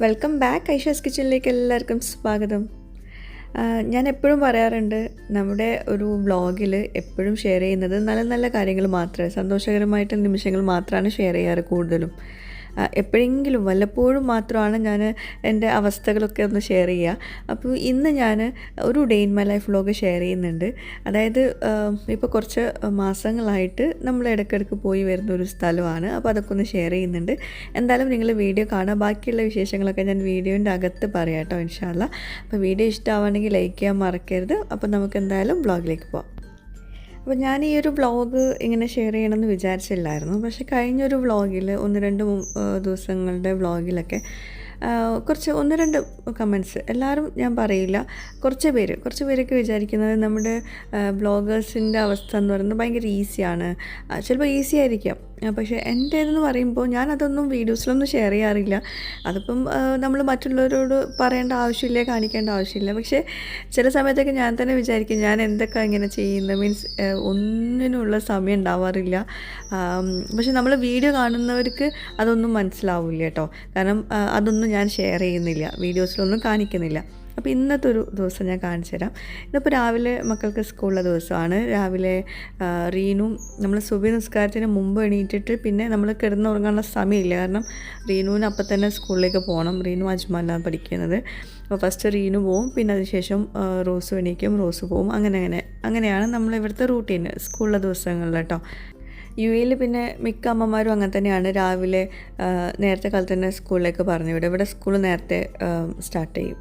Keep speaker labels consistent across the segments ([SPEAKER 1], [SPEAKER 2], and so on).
[SPEAKER 1] Welcome back Aisha's കിച്ചണിലേക്ക് എല്ലാവർക്കും സ്വാഗതം. ഞാൻ എപ്പോഴും പറയാറുണ്ട് നമ്മുടെ ഒരു വ്ളോഗിൽ എപ്പോഴും ഷെയർ ചെയ്യുന്നത് നല്ല നല്ല കാര്യങ്ങൾ മാത്രമേ സന്തോഷകരമായിട്ടുള്ള നിമിഷങ്ങൾ മാത്രമാണ് ഷെയർ ചെയ്യാറ് കൂടുതലും. എപ്പോഴെങ്കിലും വല്ലപ്പോഴും മാത്രമാണ് ഞാൻ എന്റെ അവസ്ഥകളൊക്കെ ഒന്ന് ഷെയർ ചെയ്യുക. അപ്പോൾ ഇന്ന് ഞാൻ ഒരു day in my life vlog share ചെയ്യുന്നുണ്ട്. അതായത് ഇപ്പോൾ കുറച്ച് മാസങ്ങളായിട്ട് നമ്മൾ ഇടയ്ക്കിടയ്ക്ക് പോയി വരുന്ന ഒരു സ്ഥലമാണ്. അപ്പോൾ അതൊക്കെ ഒന്ന് ഷെയർ ചെയ്യുന്നുണ്ട്. എന്തായാലും നിങ്ങൾ വീഡിയോ കാണുക ബാക്കിയുള്ള വിശേഷങ്ങളൊക്കെ ഞാൻ വീഡിയോന്റെ അകത്ത് പറയാം കേട്ടോ ഇൻഷാല്ല അപ്പോൾ വീഡിയോ ഇഷ്ടമാവുകയാണെങ്കിൽ ലൈക്ക് ചെയ്യാൻ മറക്കരുത്. അപ്പോൾ നമുക്ക് എന്തായാലും ബ്ലോഗിലേക്ക് പോവാം. അപ്പോൾ ഞാൻ ഈ ഒരു വ്ളോഗ് ഇങ്ങനെ ഷെയർ ചെയ്യണമെന്ന് വിചാരിച്ചില്ലായിരുന്നു. പക്ഷേ കഴിഞ്ഞൊരു വ്ളോഗിൽ ഒന്ന് രണ്ട് ദിവസങ്ങളുടെ വ്ളോഗിലൊക്കെ കുറച്ച് ഒന്ന് രണ്ട് കമൻസ് എല്ലാവരും ഞാൻ പറയില്ല. കുറച്ച് പേര് കുറച്ച് പേരൊക്കെ വിചാരിക്കുന്നത് നമ്മുടെ ബ്ലോഗേഴ്സിന്റെ അവസ്ഥ എന്ന് പറയുന്നത് ഭയങ്കര ഈസിയാണ് ചിലപ്പോൾ ഈസി ആയിരിക്കാം. പക്ഷേ എന്റേതെന്ന് പറയുമ്പോൾ ഞാൻ അതൊന്നും വീഡിയോസിലൊന്നും ഷെയർ ചെയ്യാറില്ല. അതിപ്പം നമ്മൾ മറ്റുള്ളവരോട് പറയേണ്ട ആവശ്യമില്ല കാണിക്കേണ്ട ആവശ്യമില്ല. പക്ഷേ ചില സമയത്തൊക്കെ ഞാൻ തന്നെ വിചാരിക്കും ഞാൻ എന്തൊക്കെ ഇങ്ങനെ ചെയ്യുന്നത്? മീൻസ് ഒന്നിനുള്ള സമയം ഉണ്ടാവാറില്ല. പക്ഷെ നമ്മൾ വീഡിയോ കാണുന്നവർക്ക് അതൊന്നും മനസ്സിലാവില്ല കേട്ടോ. കാരണം അതൊന്നും ഞാൻ ഷെയർ ചെയ്യുന്നില്ല. വീഡിയോസിലൊന്നും കാണിക്കുന്നില്ല. അപ്പോൾ ഇന്നത്തെ ഒരു ദിവസം ഞാൻ കാണിച്ചു തരാം. ഇന്നിപ്പോൾ രാവിലെ മക്കൾക്ക് സ്കൂളിലെ ദിവസമാണ്. രാവിലെ റീനും നമ്മൾ സുബി നിസ്കാരത്തിന് മുമ്പ് എണീറ്റിട്ട് പിന്നെ നമ്മൾ കിടന്ന് ഉറങ്ങാനുള്ള സമയമില്ല. കാരണം റീനുവിന് അപ്പം തന്നെ സ്കൂളിലേക്ക് പോകണം റീനു അജ്മാലാണ് പഠിക്കുന്നത്. അപ്പോൾ ഫസ്റ്റ് റീനു പോവും. പിന്നെ അതിനുശേഷം റോസ് എണീക്കും. റോസ് പോവും. അങ്ങനെ അങ്ങനെ. അങ്ങനെയാണ് നമ്മൾ ഇവിടുത്തെ റൂട്ടീൻ സ്കൂളിലെ ദിവസങ്ങളിൽ കേട്ടോ. യു എയിൽ പിന്നെ മിക്ക അമ്മമാരും അങ്ങനെ തന്നെയാണ്. രാവിലെ നേരത്തെ കാലത്ത് തന്നെ സ്കൂളിലേക്ക് പറഞ്ഞു വിടും ഇവിടെ സ്കൂൾ നേരത്തെ സ്റ്റാർട്ട് ചെയ്യും.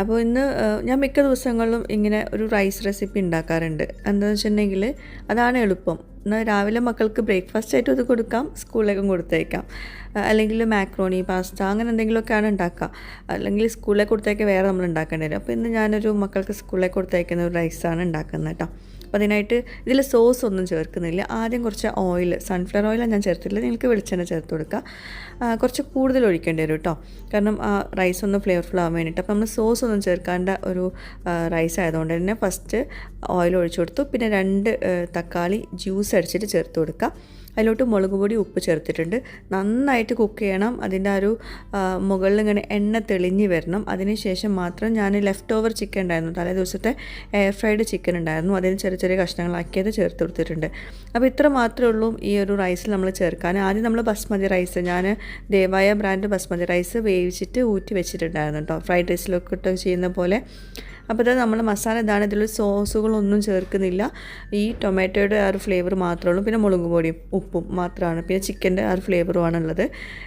[SPEAKER 1] അപ്പോൾ ഇന്ന് ഞാൻ മിക്ക ദിവസങ്ങളിലും ഇങ്ങനെ ഒരു റൈസ് റെസിപ്പി ഉണ്ടാക്കാറുണ്ട്. എന്താണെന്ന് വെച്ചിട്ടുണ്ടെങ്കിൽ അതാണ് എളുപ്പം. എന്നാൽ രാവിലെ മക്കൾക്ക് ബ്രേക്ക്ഫാസ്റ്റ് ആയിട്ട് ഇത് കൊടുക്കാം സ്കൂളിലേക്കും കൊടുത്തേക്കാം. അല്ലെങ്കിൽ മാക്രോണി പാസ്ത അങ്ങനെ എന്തെങ്കിലുമൊക്കെയാണ് ഉണ്ടാക്കുക. അല്ലെങ്കിൽ സ്കൂളിലേക്ക് കൊടുത്തേക്ക് വേറെ നമ്മൾ ഉണ്ടാക്കേണ്ടി വരും. അപ്പോൾ ഇന്ന് ഞാനൊരു മക്കൾക്ക് സ്കൂളിലേക്ക് കൊടുത്തേക്കുന്ന ഒരു റൈസാണ് ഉണ്ടാക്കുന്നത് കേട്ടോ. അപ്പോൾ അതിനായിട്ട് ഇതിൽ സോസ് ഒന്നും ചേർക്കുന്നില്ല. ആദ്യം കുറച്ച് ഓയിൽ സൺഫ്ലവർ ഓയിലാണ് ഞാൻ ചേർത്തിട്ടില്ല. നിങ്ങൾക്ക് വെളിച്ചെണ്ണ ചേർത്ത് കൊടുക്കുക കുറച്ച് കൂടുതൽ ഒഴിക്കേണ്ടി വരും കേട്ടോ കാരണം ആ റൈസ് ഒന്ന് ഫ്ലേവർഫുൾ ആവാൻ വേണ്ടിയിട്ട്. അപ്പോൾ നമ്മൾ സോസ് ഒന്നും ചേർക്കാണ്ട ഒരു റൈസ് ആയതുകൊണ്ട് തന്നെ ഫസ്റ്റ് ഓയിൽ ഒഴിച്ചു കൊടുത്തു. പിന്നെ രണ്ട് തക്കാളി ജ്യൂസ് അടിച്ചിട്ട് ചേർത്ത് കൊടുക്കുക അതിലോട്ട് മുളക് പൊടി ഉപ്പ് ചേർത്തിട്ടുണ്ട്. നന്നായിട്ട് കുക്ക് ചെയ്യണം. അതിന്റെ ഒരു മുകളിൽ ഇങ്ങനെ എണ്ണ തെളിഞ്ഞ് വരണം. അതിനുശേഷം മാത്രം ഞാൻ ലെഫ്റ്റ് ഓവർ ചിക്കൻ ഉണ്ടായിരുന്നു. തലേ ദിവസത്തെ എയർ ഫ്രൈഡ് ചിക്കൻ ഉണ്ടായിരുന്നു. അതിന് ചെറിയ ചെറിയ കഷ്ണങ്ങളാക്കിയത് ചേർത്ത് കൊടുത്തിട്ടുണ്ട്. അപ്പോൾ ഇത്ര മാത്രമേ ഉള്ളൂ ഈ ഒരു റൈസിൽ നമ്മൾ ചേർക്കാൻ. ആദ്യം നമ്മൾ ബസ്മതി റൈസ് ഞാൻ ദേവായ ബ്രാൻഡ് ബസ്മതി റൈസ് വേവിച്ചിട്ട് ഊറ്റി വെച്ചിട്ടുണ്ടായിരുന്നു കേട്ടോ. ഫ്രൈഡ് റൈസിലൊക്കെ ചെയ്യുന്ന പോലെ. അപ്പോൾ ഇത് നമ്മൾ മസാല ഇതാണ് ഇതിൽ സോസുകളൊന്നും ചേർക്കുന്നില്ല. ഈ ടൊമാറ്റോയുടെ ആ ഒരു ഫ്ലേവർ മാത്രമേ ഉള്ളൂ. പിന്നെ മുളക് പൊടിയും ഉപ്പും മാത്രമാണ്. പിന്നെ ചിക്കന്റെ ആ ഒരു ഫ്ലേവറുമാണ് ഉള്ളത്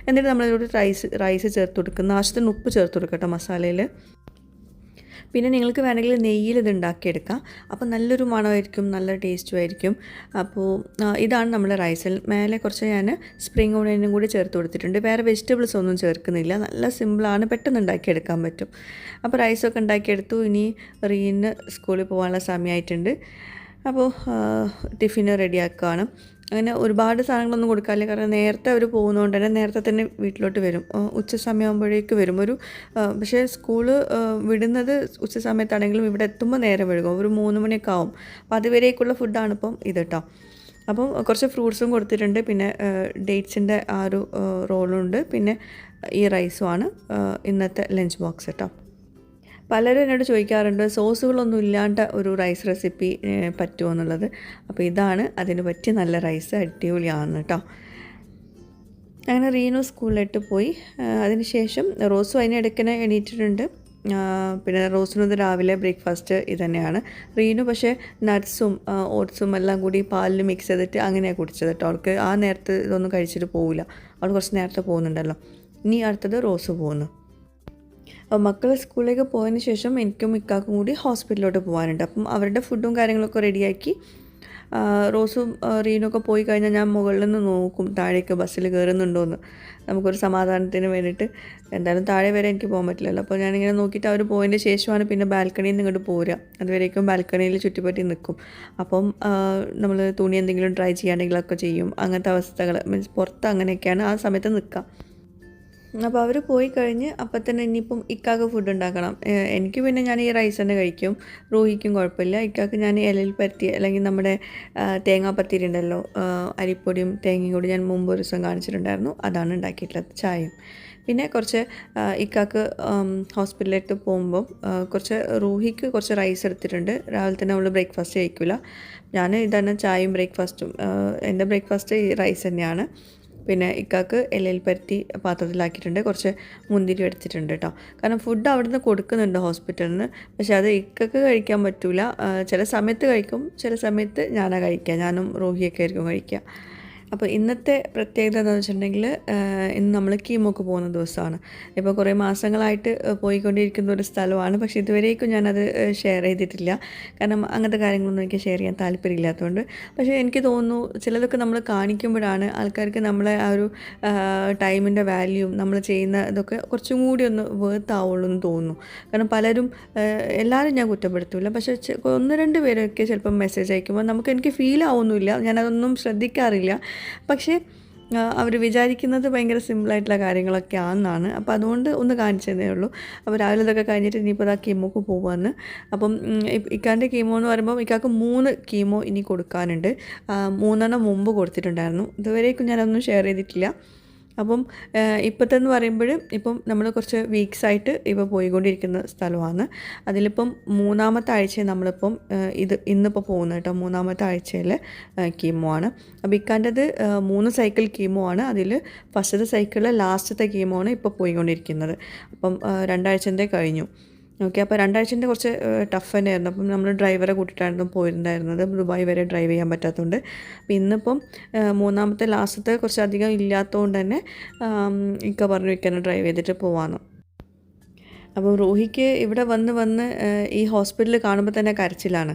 [SPEAKER 1] എന്നിട്ട് നമ്മളിവിടെ റൈസ് റൈസ് ചേർത്ത് കൊടുക്കുന്ന. ആവശ്യത്തിന് ഉപ്പ് ചേർത്ത് കൊടുക്കട്ടോ മസാലയിൽ. പിന്നെ നിങ്ങൾക്ക് വേണമെങ്കിൽ നെയ്യിൽ ഇത് ഉണ്ടാക്കിയെടുക്കാം. അപ്പോൾ നല്ലൊരു മണമായിരിക്കും നല്ല ടേസ്റ്റും ആയിരിക്കും. അപ്പോൾ ഇതാണ് നമ്മുടെ റൈസിൽ. മേലെ കുറച്ച് ഞാൻ സ്പ്രിംഗ് ഓണിയനും കൂടി ചേർത്ത് കൊടുത്തിട്ടുണ്ട്. വേറെ വെജിറ്റബിൾസ് ഒന്നും ചേർക്കുന്നില്ല. നല്ല സിമ്പിളാണ് പെട്ടെന്ന് ഉണ്ടാക്കിയെടുക്കാൻ പറ്റും. അപ്പോൾ റൈസൊക്കെ ഉണ്ടാക്കിയെടുത്തു. ഇനി റീന് സ്കൂളിൽ പോകാനുള്ള സമയമായിട്ടുണ്ട്. അപ്പോൾ ടിഫിന് റെഡിയാക്കുകയാണ്. അങ്ങനെ ഒരുപാട് സാധനങ്ങളൊന്നും കൊടുക്കാറില്ല. കാരണം നേരത്തെ അവർ പോകുന്നതുകൊണ്ട് തന്നെ നേരത്തെ തന്നെ വീട്ടിലോട്ട് വരും. ഉച്ച സമയമാകുമ്പോഴേക്ക് വരും. ഒരു പക്ഷേ സ്കൂൾ വിടുന്നത് ഉച്ച സമയത്താണെങ്കിലും ഇവിടെ എത്തുമ്പോൾ നേരം വഴുകും ഒരു മൂന്ന് മണിയൊക്കെ ആവും. അപ്പോൾ അതുവരേക്കുള്ള ഫുഡാണ് ഇപ്പം ഇത് കേട്ടോ അപ്പം കുറച്ച് ഫ്രൂട്ട്സും കൊടുത്തിട്ടുണ്ട്. പിന്നെ ഡേറ്റ്സിന്റെ ആ ഒരു റോളുണ്ട്. പിന്നെ ഈ റൈസുമാണ് ഇന്നത്തെ ലഞ്ച് ബോക്സ് കേട്ടോ പലരും എന്നോട് ചോദിക്കാറുണ്ട് സോസുകളൊന്നും ഇല്ലാണ്ട് ഒരു റൈസ് റെസിപ്പി പറ്റുമോ എന്നുള്ളത്? അപ്പോൾ ഇതാണ് അതിന് പറ്റിയ നല്ല റൈസ് അടിപൊളിയാണ് കേട്ടോ അങ്ങനെ റീനു സ്കൂളിലിട്ട് പോയി. അതിനുശേഷം റോസും അതിനിടയ്ക്കിനെ എണീറ്റിട്ടുണ്ട്. പിന്നെ റോസിനും ഇത് രാവിലെ ബ്രേക്ക്ഫാസ്റ്റ് ഇത് തന്നെയാണ് റീനു പക്ഷേ നട്ട്സും ഓട്സും എല്ലാം കൂടി പാലിൽ മിക്സ് ചെയ്തിട്ട് അങ്ങനെയാണ് കുടിച്ചത് കേട്ടോ അവൾക്ക് ആ നേരത്തെ ഇതൊന്നും കഴിച്ചിട്ട് പോവില്ല. അവൾ കുറച്ച് നേരത്തെ പോകുന്നുണ്ടല്ലോ. ഇനി അടുത്തത് റോസ് പോകുന്നു. അപ്പോൾ മക്കൾ സ്കൂളിലേക്ക് പോയതിന് ശേഷം എനിക്കും ഇക്കാക്കും കൂടി ഹോസ്പിറ്റലിലോട്ട് പോകാനുണ്ട്. അപ്പം അവരുടെ ഫുഡും കാര്യങ്ങളൊക്കെ റെഡിയാക്കി റോസും റീനൊക്കെ പോയി കഴിഞ്ഞാൽ ഞാൻ മുകളിൽ നിന്ന് നോക്കും താഴേക്ക് ബസ്സിൽ കയറുന്നുണ്ടോയെന്ന് നമുക്കൊരു സമാധാനത്തിന് വേണ്ടിയിട്ട് എന്തായാലും താഴെ വരെ എനിക്ക് പോകാൻ പറ്റില്ലല്ലോ. അപ്പോൾ ഞാനിങ്ങനെ നോക്കിയിട്ട് അവർ പോയതിന്റെ ശേഷമാണ് പിന്നെ ബാൽക്കണിയിൽ നിന്ന് ഇങ്ങോട്ട് പോരുക. അതുവരേക്കും ബാൽക്കണിയിൽ ചുറ്റിപ്പറ്റി നിൽക്കും. അപ്പം നമ്മൾ തുണി എന്തെങ്കിലും ട്രൈ ചെയ്യുകയാണെങ്കിലൊക്കെ ചെയ്യും. അങ്ങനത്തെ അവസ്ഥകൾ മീൻസ് പുറത്ത് അങ്ങനെയൊക്കെയാണ് ആ സമയത്ത് നിൽക്കുക. അപ്പോൾ അവർ പോയി കഴിഞ്ഞ് അപ്പം തന്നെ ഇനിയിപ്പം ഇക്കാക്ക് ഫുഡ് ഉണ്ടാക്കണം. എനിക്ക് പിന്നെ ഞാൻ ഈ റൈസ് തന്നെ കഴിക്കും. റൂഹിക്കും കുഴപ്പമില്ല. ഇക്കാക്ക് ഞാൻ ഇലയിൽ പരത്തി അല്ലെങ്കിൽ നമ്മുടെ തേങ്ങാ തേങ്ങാപ്പത്തിരി ഉണ്ടല്ലോ അരിപ്പൊടിയും തേങ്ങയും കൂടി ഞാൻ മുമ്പ് ഒരു ദിവസം കാണിച്ചിട്ടുണ്ടായിരുന്നു. അതാണ് ഉണ്ടാക്കിയിട്ടുള്ളത് ചായയും. പിന്നെ കുറച്ച് ഇക്കാക്ക് ഹോസ്പിറ്റലിലേക്ക് പോകുമ്പം കുറച്ച് റൂഹിക്ക് കുറച്ച് റൈസ് എടുത്തിട്ടുണ്ട്. രാവിലെ തന്നെ അവൾ ബ്രേക്ക്ഫാസ്റ്റ് കഴിക്കില്ല ഞാൻ ഇതാണ് ചായയും ബ്രേക്ക്ഫാസ്റ്റും എന്റെ ബ്രേക്ക്ഫാസ്റ്റ് റൈസ് തന്നെയാണ്. പിന്നെ ഇക്കാക്ക് എല്ലയിൽ പരത്തി പാത്രത്തിലാക്കിയിട്ടുണ്ട്. കുറച്ച് മുന്തിരി എടുത്തിട്ടുണ്ട് കേട്ടോ. കാരണം ഫുഡ് അവിടുന്ന് കൊടുക്കുന്നുണ്ട് ഹോസ്പിറ്റലിൽ നിന്ന് പക്ഷേ അത് ഇക്കക്ക് കഴിക്കാൻ പറ്റില്ല ചില സമയത്ത് കഴിക്കും ചില സമയത്ത് ഞാനാ കഴിക്കുക. ഞാനും റോഹിയൊക്കെ ആയിരിക്കും കഴിക്കുക. അപ്പോൾ ഇന്നത്തെ പ്രത്യേകത എന്താണെന്ന് വെച്ചിട്ടുണ്ടെങ്കിൽ ഇന്ന് നമ്മൾ കീമോക്ക് പോകുന്ന ദിവസമാണ്. ഇപ്പോൾ കുറേ മാസങ്ങളായിട്ട് പോയിക്കൊണ്ടിരിക്കുന്ന ഒരു സ്ഥലമാണ്. പക്ഷേ ഇതുവരേക്കും ഞാനത് ഷെയർ ചെയ്തിട്ടില്ല. കാരണം അങ്ങനത്തെ കാര്യങ്ങളൊന്നും എനിക്ക് ഷെയർ ചെയ്യാൻ താല്പര്യമില്ലാത്തതുകൊണ്ട്. പക്ഷേ എനിക്ക് തോന്നുന്നു ചിലതൊക്കെ നമ്മൾ കാണിക്കുമ്പോഴാണ് ആൾക്കാർക്ക് നമ്മളെ ആ ഒരു ടൈമിന്റെ വാല്യൂ നമ്മൾ ചെയ്യുന്ന ഇതൊക്കെ കുറച്ചും കൂടി ഒന്ന് വേർത്ത് ആവുള്ളൂ എന്ന് തോന്നുന്നു. കാരണം പലരും എല്ലാവരും ഞാൻ കുറ്റപ്പെടുത്തില്ല പക്ഷേ ഒന്ന് രണ്ട് പേരൊക്കെ ചിലപ്പം മെസ്സേജ് അയക്കുമ്പോൾ നമുക്ക് എനിക്ക് ഫീൽ ആവുന്നില്ല ഞാനതൊന്നും ശ്രദ്ധിക്കാറില്ല. പക്ഷേ അവർ വിചാരിക്കുന്നത് ഭയങ്കര സിമ്പിളായിട്ടുള്ള കാര്യങ്ങളൊക്കെ ആണെന്നാണ്. അപ്പോൾ അതുകൊണ്ട് ഒന്ന് കാണിച്ചതേ ഉള്ളൂ. അപ്പോൾ രാവിലെ ഇതൊക്കെ കഴിഞ്ഞിട്ട് ഇനിയിപ്പോൾ ആ കീമോക്ക് പോവാന്ന്. അപ്പം ഇക്കാന്റെ കീമോ എന്ന് പറയുമ്പോൾ ഇക്കാക്ക് മൂന്ന് കീമോ ഇനി കൊടുക്കാനുണ്ട്. മൂന്നെണ്ണം മുമ്പ് കൊടുത്തിട്ടുണ്ടായിരുന്നു. ഇതുവരേക്കും ഞാനൊന്നും ഷെയർ ചെയ്തിട്ടില്ല. അപ്പം ഇപ്പോഴത്തെന്ന് പറയുമ്പോഴും ഇപ്പം നമ്മൾ കുറച്ച് വീക്സ് ആയിട്ട് ഇപ്പോൾ പോയിക്കൊണ്ടിരിക്കുന്ന സ്ഥലമാണ് അതിലിപ്പം മൂന്നാമത്തെ ആഴ്ച നമ്മളിപ്പം ഇത് ഇന്നിപ്പോൾ പോകുന്നത് കേട്ടോ. മൂന്നാമത്തെ ആഴ്ചയിൽ കീമോ ആണ്. അപ്പോൾ ഇക്കാന്റെത് മൂന്ന് സൈക്കിൾ കീമോ ആണ്. അതിൽ ഫസ്റ്റത്തെ സൈക്കിളിൽ ലാസ്റ്റത്തെ കീമോ ആണ് ഇപ്പോൾ പോയിക്കൊണ്ടിരിക്കുന്നത്. അപ്പം ആ, രണ്ടാഴ്ചന്റെ കഴിഞ്ഞു. ഓക്കെ അപ്പോൾ രണ്ടാഴ്ചന്റെ കുറച്ച് ടഫ് തന്നെയായിരുന്നു. അപ്പം നമ്മൾ ഡ്രൈവറെ കൂട്ടിയിട്ടായിരുന്നു പോയിട്ടുണ്ടായിരുന്നത് ദുബായ് വരെ ഡ്രൈവ് ചെയ്യാൻ പറ്റാത്തതുകൊണ്ട്. അപ്പോൾ ഇന്നിപ്പം മൂന്നാമത്തെ ലാസ്റ്റത്തെ കുറച്ചധികം ഇല്ലാത്തതുകൊണ്ട് തന്നെ ഇക്ക പറഞ്ഞു ഇക്കനെ ഡ്രൈവ് ചെയ്തിട്ട് പോവാന്ന്. അപ്പോൾ റോഹിക്ക് ഇവിടെ വന്ന് വന്ന് ഈ ഹോസ്പിറ്റലിൽ കാണുമ്പോൾ തന്നെ കരച്ചിലാണ്.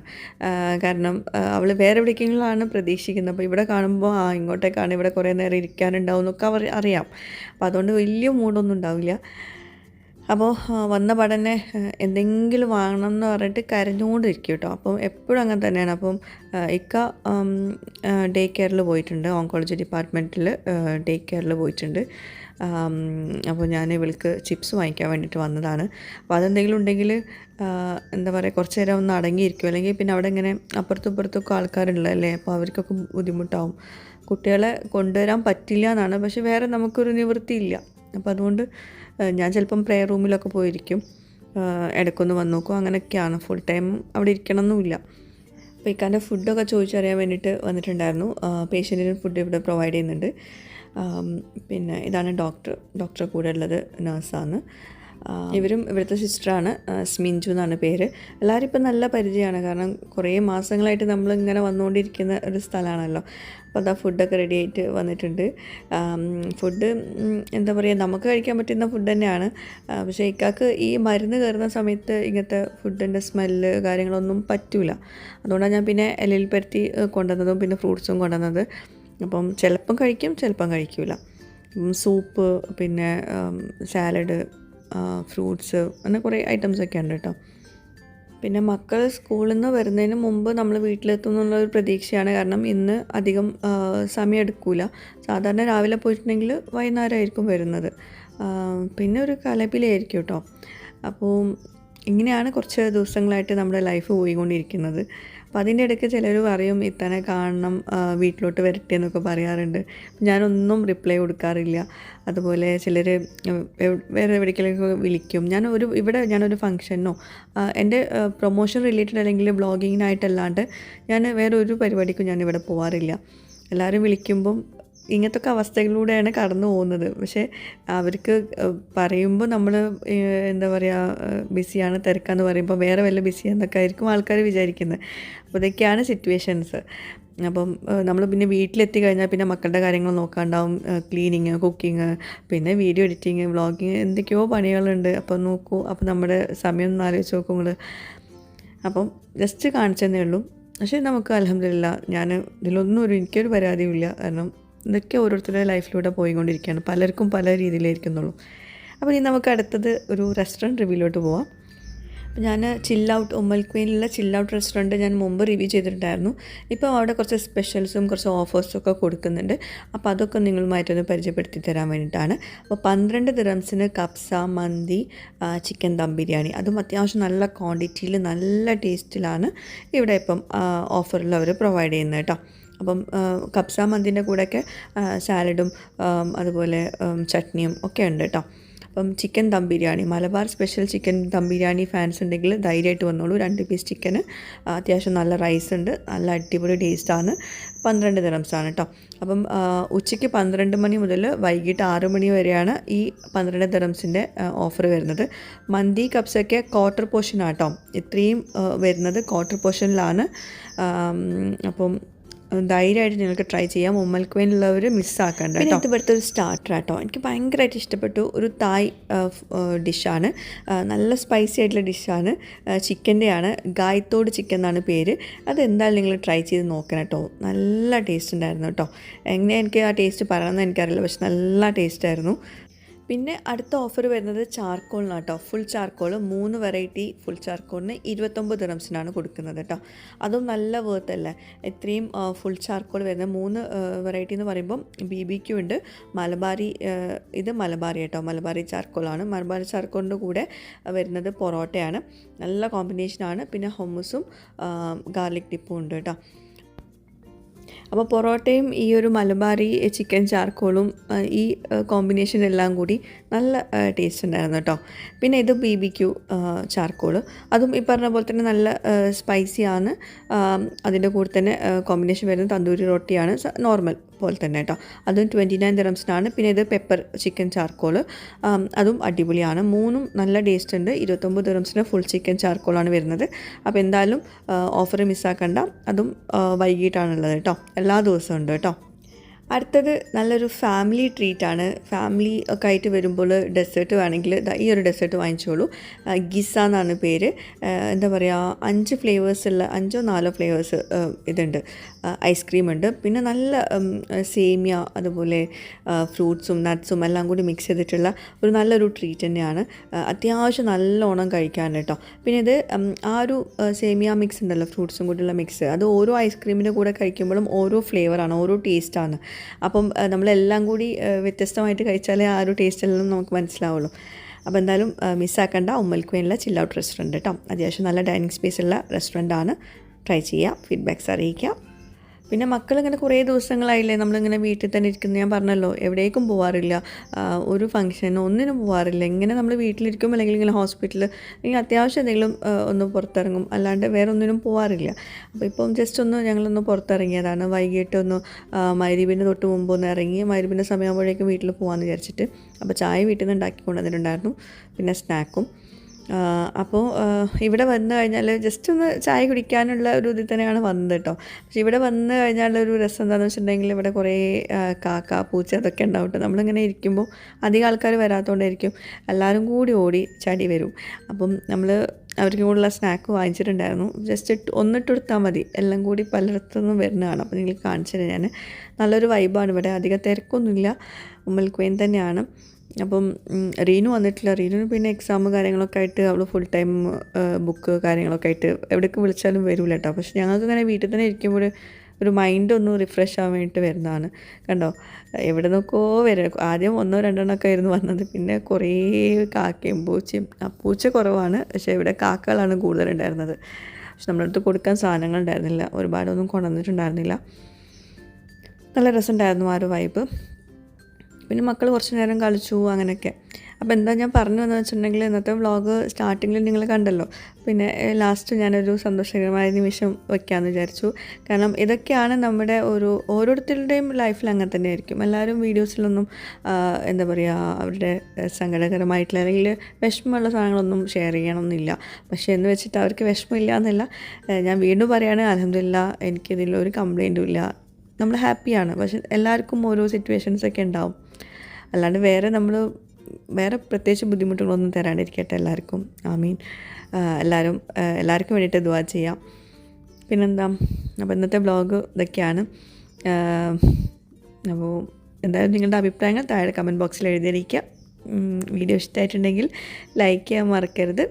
[SPEAKER 1] കാരണം അവൾ വേറെ എവിടേക്കെങ്കിലാണ് പ്രതീക്ഷിക്കുന്നത്. അപ്പോൾ ഇവിടെ കാണുമ്പോൾ ആ ഇങ്ങോട്ടേക്കാണ് ഇവിടെ കുറേ നേരം ഇരിക്കാനുണ്ടാവും എന്നൊക്കെ അവർ അറിയാം. അപ്പോൾ അതുകൊണ്ട് വലിയ മൂഡൊന്നും ഉണ്ടാവില്ല. അപ്പോൾ വന്ന പടനെ എന്തെങ്കിലും വാങ്ങണം എന്ന് പറഞ്ഞിട്ട് കരഞ്ഞുകൊണ്ടിരിക്കും കേട്ടോ. അപ്പം എപ്പോഴും അങ്ങനെ തന്നെയാണ്. അപ്പം ഇക്ക ഡേ കെയറിൽ പോയിട്ടുണ്ട്. ഓങ്കോളജി ഡിപ്പാർട്ട്മെന്റിൽ ഡേ കെയറിൽ പോയിട്ടുണ്ട്. അപ്പോൾ ഞാൻ ഇവൾക്ക് ചിപ്സ് വാങ്ങിക്കാൻ വേണ്ടിയിട്ട് വന്നതാണ്. അപ്പോൾ അതെന്തെങ്കിലും ഉണ്ടെങ്കിൽ എന്താ പറയുക കുറച്ച് നേരം ഒന്ന് അടങ്ങിയിരിക്കും. അല്ലെങ്കിൽ പിന്നെ അവിടെ ഇങ്ങനെ അപ്പുറത്തും ഇപ്പുറത്തൊക്കെ ആൾക്കാരുള്ളതല്ലേ അപ്പോൾ അവർക്കൊക്കെ ബുദ്ധിമുട്ടാവും. കുട്ടികളെ കൊണ്ടുവരാൻ പറ്റില്ല എന്നാണ്. പക്ഷെ വേറെ നമുക്കൊരു നിവൃത്തിയില്ല. അപ്പോൾ അതുകൊണ്ട് ഞാൻ ചിലപ്പം പ്രെയർ റൂമിലൊക്കെ പോയിരിക്കും. ഇടയ്ക്കൊന്ന് വന്നു നോക്കും അങ്ങനെയൊക്കെയാണ് ഫുൾ ടൈം അവിടെ ഇരിക്കണമെന്നുമില്ല അപ്പോൾ ഇക്കാന്റെ ഫുഡൊക്കെ ചോദിച്ചറിയാൻ വേണ്ടിയിട്ട് വന്നിട്ടുണ്ടായിരുന്നു. പേഷ്യന്റിന് ഫുഡ് ഇവിടെ പ്രൊവൈഡ് ചെയ്യുന്നുണ്ട്. പിന്നെ ഇതാണ് ഡോക്ടർ ഡോക്ടറെ കൂടെ ഉള്ളത് നേഴ്സാണ് ഇവരും ഇവിടുത്തെ സിസ്റ്ററാണ് സ്മിൻജു എന്നാണ് പേര്. എല്ലാവരും ഇപ്പം നല്ല പരിചയമാണ് കാരണം കുറേ മാസങ്ങളായിട്ട് നമ്മളിങ്ങനെ വന്നുകൊണ്ടിരിക്കുന്ന ഒരു സ്ഥലമാണല്ലോ. അപ്പോൾ അതാ ഫുഡൊക്കെ റെഡി ആയിട്ട് വന്നിട്ടുണ്ട്. ഫുഡ് എന്താ പറയുക നമുക്ക് കഴിക്കാൻ പറ്റുന്ന ഫുഡ് തന്നെയാണ്. പക്ഷേ ഇക്കാക്ക് ഈ മരുന്ന് കയറുന്ന സമയത്ത് ഇങ്ങനത്തെ ഫുഡിന്റെ സ്മെല്ല് കാര്യങ്ങളൊന്നും പറ്റൂല. അതുകൊണ്ടാണ് ഞാൻ പിന്നെ എല്ലിൽ പരത്തി കൊണ്ടുവന്നതും പിന്നെ ഫ്രൂട്ട്സും കൊണ്ടുവന്നത്. അപ്പം ചിലപ്പം കഴിക്കും ചിലപ്പം കഴിക്കൂല. സൂപ്പ് പിന്നെ സാലഡ് ഫ്രൂട്ട്സ് അങ്ങനെ കുറേ ഐറ്റംസ് ഒക്കെ ഉണ്ട് കേട്ടോ പിന്നെ മക്കൾ സ്കൂളിൽ നിന്ന് വരുന്നതിന് മുമ്പ് നമ്മൾ വീട്ടിലെത്തും എന്നുള്ള ഒരു പ്രതീക്ഷയാണ്. കാരണം ഇന്ന് അധികം സമയം എടുക്കൂല. സാധാരണ രാവിലെ പോയിട്ടുണ്ടെങ്കിൽ വൈകുന്നേരമായിരിക്കും വരുന്നത്. പിന്നെ ഒരു കലപിലായിരിക്കും കേട്ടോ അപ്പോൾ ഇങ്ങനെയാണ് കുറച്ച് ദിവസങ്ങളായിട്ട് നമ്മുടെ ലൈഫ് പോയിക്കൊണ്ടിരിക്കുന്നത്. അപ്പോൾ അതിന്റെ ഇടയ്ക്ക് ചിലർ പറയും ഇത്തനെ കാണണം വീട്ടിലോട്ട് വരട്ടെ എന്നൊക്കെ പറയാറുണ്ട്. ഞാനൊന്നും റിപ്ലൈ കൊടുക്കാറില്ല. അതുപോലെ ചിലർ വേറെ എവിടേക്കെങ്കിലൊക്കെ വിളിക്കും. ഞാൻ ഒരു ഇവിടെ ഞാനൊരു ഫംഗ്ഷനോ എന്റെ പ്രൊമോഷൻ റിലേറ്റഡ് അല്ലെങ്കിൽ ബ്ലോഗിങ്ങിനായിട്ടല്ലാണ്ട് ഞാൻ വേറെ ഒരു പരിപാടിക്കും ഞാൻ ഇവിടെ പോകാറില്ല എല്ലാവരും വിളിക്കുമ്പം ഇങ്ങനത്തെ ഒക്കെ അവസ്ഥകളിലൂടെയാണ് കടന്നു പോകുന്നത്. പക്ഷേ അവർക്ക് പറയുമ്പോൾ നമ്മൾ എന്താ പറയുക ബിസിയാണ് തിരക്കാന്ന് പറയുമ്പോൾ വേറെ വല്ല ബിസിയാന്നൊക്കെ ആയിരിക്കും ആൾക്കാർ വിചാരിക്കുന്നത് അപ്പോൾ ഇതൊക്കെയാണ് സിറ്റുവേഷൻസ്. അപ്പം നമ്മൾ പിന്നെ വീട്ടിലെത്തി കഴിഞ്ഞാൽ പിന്നെ മക്കളുടെ കാര്യങ്ങൾ നോക്കാണ്ടാവും. ക്ലീനിങ് കുക്കിങ് പിന്നെ വീഡിയോ എഡിറ്റിങ് വ്ളോഗിങ് എന്തൊക്കെയോ പണികളുണ്ട്. അപ്പോൾ നോക്കൂ അപ്പോൾ നമ്മുടെ സമയം ഒന്ന് ആലോചിച്ച് നോക്കൂ നിങ്ങൾ അപ്പം ജസ്റ്റ് കാണിച്ചതന്നേ ഉള്ളൂ. പക്ഷേ നമുക്ക് അലഹമില്ല ഞാൻ ഇതിലൊന്നും ഒരു എനിക്കൊരു പരാതിയുമില്ല. കാരണം ഇതൊക്കെ ഓരോരുത്തരുടെ ലൈഫിലൂടെ പോയിക്കൊണ്ടിരിക്കുകയാണ്. പലർക്കും പല രീതിയിലായിരിക്കുന്നുള്ളൂ അപ്പോൾ ഇനി നമുക്ക് അടുത്തത് ഒരു റെസ്റ്റോറന്റ് റിവ്യൂലോട്ട് പോവാം. ഞാൻ ചിൽ ഔട്ട് ഉമ്മൽ ക്വീനിലുള്ള ഔട്ട് റെസ്റ്റോറന്റ് ഞാൻ മുമ്പ് റിവ്യൂ ചെയ്തിട്ടുണ്ടായിരുന്നു. ഇപ്പോൾ അവിടെ കുറച്ച് സ്പെഷ്യൽസും കുറച്ച് ഓഫേഴ്സും ഒക്കെ കൊടുക്കുന്നുണ്ട്. അപ്പോൾ അതൊക്കെ നിങ്ങളുമായിട്ടൊന്ന് പരിചയപ്പെടുത്തി തരാൻ വേണ്ടിയിട്ടാണ്. അപ്പോൾ പന്ത്രണ്ട് ദിറംസിന് kabsa mandi chicken dum biryani. അതും അത്യാവശ്യം നല്ല ക്വാണ്ടിറ്റിയിൽ നല്ല ടേസ്റ്റിലാണ് ഇവിടെ ഇപ്പം ഓഫറിൽ അവർ പ്രൊവൈഡ് ചെയ്യുന്നത് കേട്ടോ. അപ്പം കപ്സ മന്തിന്റെ കൂടെയൊക്കെ സാലഡും അതുപോലെ ചട്നിയും ഒക്കെ ഉണ്ട് കേട്ടോ അപ്പം chicken dum biryani Malabar special chicken dum biryani fans ഉണ്ടെങ്കിൽ ധൈര്യമായിട്ട് വന്നോളൂ. രണ്ട് പീസ് ചിക്കന് അത്യാവശ്യം നല്ല റൈസ് ഉണ്ട് നല്ല അടിപൊളി ടേസ്റ്റാണ് പന്ത്രണ്ട് ദിറംസാണ് കേട്ടോ അപ്പം ഉച്ചയ്ക്ക് പന്ത്രണ്ട് മണി മുതൽ വൈകിട്ട് ആറ് മണി വരെയാണ് ഈ പന്ത്രണ്ട് ദിറംസിന്റെ ഓഫർ വരുന്നത്. മന്തി കപ്സൊക്കെ ക്വാർട്ടർ പോർഷനാണ് കേട്ടോ ഇത്രയും വരുന്നത് ക്വാർട്ടർ പോർഷനിലാണ് അപ്പം ധൈര്യമായിട്ട് നിങ്ങൾക്ക് ട്രൈ ചെയ്യാം. ഉമ്മൽക്കുവേനുള്ളവർ മിസ്സാക്കണ്ട മിസ്സാക്കേണ്ട ഇത് ഇവിടുത്തെ ഒരു സ്റ്റാർട്ടർ കേട്ടോ എനിക്ക് ഭയങ്കരമായിട്ട് ഇഷ്ടപ്പെട്ടു. ഒരു തായ് ഡിഷാണ് നല്ല സ്പൈസി ആയിട്ടുള്ള ഡിഷാണ് ചിക്കന്റെയാണ് ഗായത്തോട് ചിക്കൻ എന്നാണ് പേര്. അത് എന്തായാലും നിങ്ങൾ ട്രൈ ചെയ്ത് നോക്കണം കേട്ടോ നല്ല ടേസ്റ്റ് ഉണ്ടായിരുന്നു കേട്ടോ എങ്ങനെ എനിക്ക് ആ ടേസ്റ്റ് പറയണമെന്ന് എനിക്കറിയില്ല. പക്ഷെ നല്ല ടേസ്റ്റ് ആയിരുന്നു. പിന്നെ അടുത്ത ഓഫർ വരുന്നത് ചാർക്കോളിനാണ് കേട്ടോ ഫുൾ ചാർക്കോൾ മൂന്ന് വെറൈറ്റി ഫുൾ ചാർക്കോളിന് ഇരുപത്തൊമ്പത് ദിറംസിനാണ് കൊടുക്കുന്നത് കേട്ടോ അതും നല്ല വേർത്ത് അല്ലേ? ഇത്രയും ഫുൾ ചാർക്കോൾ വരുന്ന മൂന്ന് വെറൈറ്റി എന്ന് പറയുമ്പം ബി ബി ക്യു ഉണ്ട്. മലബാരി ഇത് മലബാരി കേട്ടോ മലബാരി ചാർക്കോളാണ് മലബാരി ചാർക്കോളിന്റെ കൂടെ വരുന്നത് പൊറോട്ടയാണ്. നല്ല കോമ്പിനേഷനാണ് പിന്നെ ഹൊമ്മസും ഗാർലിക് ടിപ്പും ഉണ്ട് കേട്ടോ അപ്പോൾ പൊറോട്ടയും ഈ ഒരു മലബാറി ചിക്കൻ ചാർക്കോളും ഈ കോമ്പിനേഷൻ എല്ലാം കൂടി നല്ല ടേസ്റ്റ് ഉണ്ടായിരുന്നു കേട്ടോ പിന്നെ ഇത് ബി ബി ക്യു ചാർക്കോൾ അതും ഈ പറഞ്ഞ പോലെ തന്നെ നല്ല സ്പൈസി ആണ്. അതിന്റെ കൂടെ തന്നെ കോമ്പിനേഷൻ വരുന്നത് തന്തൂരി റൊട്ടിയാണ്. നോർമൽ പോലെ തന്നെ കേട്ടോ അതും ട്വന്റി നയൻ ദിറംസിനാണ് പിന്നെ ഇത് പെപ്പർ ചിക്കൻ ചാർക്കോൾ അതും അടിപൊളിയാണ്. മൂന്നും നല്ല ടേസ്റ്റ് ഉണ്ട്. ഇരുപത്തൊമ്പത് ദിറംസിന് ഫുൾ ചിക്കൻ ചാർക്കോളാണ് വരുന്നത്. അപ്പോൾ എന്തായാലും ഓഫർ മിസ്സാക്കണ്ട അതും വൈകിട്ടാണുള്ളത് കേട്ടോ എല്ലാ ദിവസവും ഉണ്ട് കേട്ടോ. അടുത്തത് നല്ലൊരു ഫാമിലി ട്രീറ്റാണ് ഫാമിലി ഒക്കെ ആയിട്ട് വരുമ്പോൾ ഡെസേർട്ട് വേണമെങ്കിൽ ഈ ഒരു ഡെസേർട്ട് വാങ്ങിച്ചോളൂ. ഗിസ എന്നാണ് പേര്. എന്താ പറയുക അഞ്ച് ഫ്ലേവേഴ്സ് ഉള്ള അഞ്ചോ നാലോ ഫ്ലേവേഴ്സ് ഇതുണ്ട്. ഐസ്ക്രീം ഉണ്ട്. പിന്നെ നല്ല സേമിയ അതുപോലെ ഫ്രൂട്ട്സും നട്ട്സും എല്ലാം കൂടി മിക്സ് ചെയ്തിട്ടുള്ള ഒരു നല്ലൊരു ട്രീറ്റ് തന്നെയാണ്. അത്യാവശ്യം നല്ലോണം കഴിക്കാൻ കേട്ടോ. പിന്നെ ഇത് ആ ഒരു സേമിയ മിക്സ് ഉണ്ടല്ലോ ഫ്രൂട്ട്സും കൂടിയുള്ള മിക്സ് അത് ഓരോ ഐസ്ക്രീമിന്റെ കൂടെ കഴിക്കുമ്പോഴും ഓരോ ഫ്ലേവറാണ് ഓരോ ടേസ്റ്റാണ് അപ്പം നമ്മളെല്ലാം കൂടി വ്യത്യസ്തമായിട്ട് കഴിച്ചാലേ ആ ഒരു ടേസ്റ്റ് എല്ലാം നമുക്ക് മനസ്സിലാവുള്ളൂ. അപ്പോൾ എന്തായാലും മിസ്സാക്കേണ്ട. ഉമ്മൽക്കുവേനുള്ള ചില്ലൗട്ട് റെസ്റ്റോറന്റ് കേട്ടോ അത്യാവശ്യം നല്ല ഡൈനിങ് സ്പേസ് ഉള്ള റെസ്റ്റോറന്റ് ആണ്. ട്രൈ ചെയ്യുക ഫീഡ്ബാക്ക്സ് അറിയിക്കുക പിന്നെ മക്കളിങ്ങനെ കുറേ ദിവസങ്ങളായില്ലേ നമ്മളിങ്ങനെ വീട്ടിൽ തന്നെ ഇരിക്കുന്നു. ഞാൻ പറഞ്ഞല്ലോ എവിടേക്കും പോവാറില്ല. ഒരു ഫംഗ്ഷനോ ഒന്നിനും പോവാറില്ല. ഇങ്ങനെ നമ്മൾ വീട്ടിലിരിക്കും അല്ലെങ്കിൽ ഇങ്ങനെ ഹോസ്പിറ്റലിൽ ഇനി അത്യാവശ്യം എന്തെങ്കിലും ഒന്ന് പുറത്തിറങ്ങും. അല്ലാണ്ട് വേറെ ഒന്നിനും പോവാറില്ല. അപ്പോൾ ഇപ്പം ജസ്റ്റ് ഒന്ന് ഞങ്ങളൊന്ന് പുറത്തിറങ്ങിയതാണ്. വൈകിട്ട് ഒന്ന് മരുവിന്റെ തൊട്ട് മുമ്പ് ഒന്ന് ഇറങ്ങി മൈരീബിന്റെ സമയമാകുമ്പോഴേക്കും വീട്ടിൽ പോകാമെന്ന് വിചാരിച്ചിട്ട്. അപ്പോൾ ചായ വീട്ടിൽ നിന്ന് ഉണ്ടാക്കി കൊണ്ടുവന്നിട്ടുണ്ടായിരുന്നു പിന്നെ സ്നാക്കും അപ്പോൾ ഇവിടെ വന്നു കഴിഞ്ഞാൽ ജസ്റ്റ് ഒന്ന് ചായ കുടിക്കാനുള്ള ഒരു ഇതിൽ തന്നെയാണ് വന്നത് കേട്ടോ പക്ഷെ ഇവിടെ വന്നു കഴിഞ്ഞാൽ ഒരു രസം എന്താണെന്ന് വെച്ചിട്ടുണ്ടെങ്കിൽ ഇവിടെ കുറേ കാക്ക പൂച്ച അതൊക്കെ ഉണ്ടാവും കേട്ടോ നമ്മളിങ്ങനെ ഇരിക്കുമ്പോൾ അധികം ആൾക്കാർ വരാത്തതുകൊണ്ടായിരിക്കും എല്ലാവരും കൂടി ഓടി ചാടി വരും. അപ്പം നമ്മൾ അവർക്ക് കൂടുതലുള്ള സ്നാക്ക് വാങ്ങിച്ചിട്ടുണ്ടായിരുന്നു. ജസ്റ്റ് ഇട്ട് ഒന്നിട്ട് കൊടുത്താൽ മതി. എല്ലാം കൂടി പലയിടത്തുനിന്നും വരുന്നതാണ്. അപ്പോൾ നിങ്ങൾ കാണിച്ചു തരാം ഞാൻ നല്ലൊരു വൈബാണ് ഇവിടെ. അധികം തിരക്കൊന്നുമില്ല. ഉമ്മൽ ക്വീൻ തന്നെയാണ്. അപ്പം റീനു വന്നിട്ടില്ല. റീനുവിന് പിന്നെ എക്സാം കാര്യങ്ങളൊക്കെ ആയിട്ട് അവൾ ഫുൾ ടൈം ബുക്ക് കാര്യങ്ങളൊക്കെ ആയിട്ട് എവിടേക്ക് വിളിച്ചാലും വരില്ല കേട്ടോ പക്ഷെ ഞങ്ങൾക്ക് ഇങ്ങനെ വീട്ടിൽ തന്നെ ഇരിക്കുമ്പോൾ ഒരു മൈൻഡ് ഒന്ന് റിഫ്രഷ് ആവാൻ വേണ്ടിയിട്ട് വരുന്നതാണ്. കണ്ടോ? എവിടെ നിന്നൊക്കെ വരും. ആദ്യം ഒന്നോ രണ്ടെണ്ണമൊക്കെ ആയിരുന്നു വന്നത്. പിന്നെ കുറേ കാക്കയും പൂച്ചയും പൂച്ച കുറവാണ്. പക്ഷേ ഇവിടെ കാക്കകളാണ് കൂടുതലുണ്ടായിരുന്നത് പക്ഷെ അടുത്ത് കൊടുക്കാൻ സാധനങ്ങൾ ഉണ്ടായിരുന്നില്ല. ഒരുപാടൊന്നും കൊണ്ടുവന്നിട്ടുണ്ടായിരുന്നില്ല. നല്ല രസമുണ്ടായിരുന്നു ആ ഒരു വൈബ് പിന്നെ മക്കൾ കുറച്ച് നേരം കളിച്ചു അങ്ങനെയൊക്കെ. അപ്പോൾ എന്താ ഞാൻ പറഞ്ഞു എന്ന് വെച്ചിട്ടുണ്ടെങ്കിൽ ഇന്നത്തെ വ്ളോഗ് സ്റ്റാർട്ടിങ്ങിൽ നിങ്ങൾ കണ്ടല്ലോ. പിന്നെ ലാസ്റ്റ് ഞാനൊരു സന്തോഷകരമായ നിമിഷം വയ്ക്കാമെന്ന് വിചാരിച്ചു. കാരണം ഇതൊക്കെയാണ് നമ്മുടെ ഒരു ഓരോരുത്തരുടെയും ലൈഫിൽ അങ്ങനെ തന്നെ ആയിരിക്കും എല്ലാവരും വീഡിയോസിലൊന്നും എന്താ പറയുക അവരുടെ സങ്കടകരമായിട്ടുള്ള അല്ലെങ്കിൽ വിഷമമുള്ള സാധനങ്ങളൊന്നും ഷെയർ ചെയ്യണമെന്നില്ല പക്ഷേ എന്ന് വെച്ചിട്ട് അവർക്ക് വിഷമമില്ല എന്നല്ല. ഞാൻ വീണ്ടും പറയുകയാണ് അലഹമില്ല എനിക്കിതിൽ ഒരു കംപ്ലൈന്റും ഇല്ല. നമ്മൾ ഹാപ്പിയാണ്. പക്ഷെ എല്ലാവർക്കും ഓരോ സിറ്റുവേഷൻസൊക്കെ ഉണ്ടാവും. അല്ലാണ്ട് വേറെ നമ്മൾ വേറെ പ്രത്യേകിച്ച് ബുദ്ധിമുട്ടുകളൊന്നും തരാണ്ടിരിക്കട്ടെ എല്ലാവർക്കും. ഐ മീൻ എല്ലാവരും എല്ലാവർക്കും വേണ്ടിയിട്ട് ദുവാ ചെയ്യാം. പിന്നെന്താ? അപ്പോൾ ഇന്നത്തെ ബ്ലോഗ് ഇതൊക്കെയാണ്. അപ്പോൾ എന്തായാലും നിങ്ങളുടെ അഭിപ്രായങ്ങൾ താഴെ കമന്റ് ബോക്സിൽ എഴുതിയിരിക്കുക വീഡിയോ ഇഷ്ടമായിട്ടുണ്ടെങ്കിൽ ലൈക്ക് ചെയ്യാൻ മറക്കരുത്.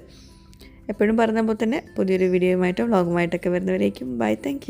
[SPEAKER 1] എപ്പോഴും പറഞ്ഞ പോലെ തന്നെ പുതിയൊരു വീഡിയോയുമായിട്ടോ വ്ളോഗുമായിട്ടൊക്കെ വരുന്നവരേക്കും ബൈ താങ്ക്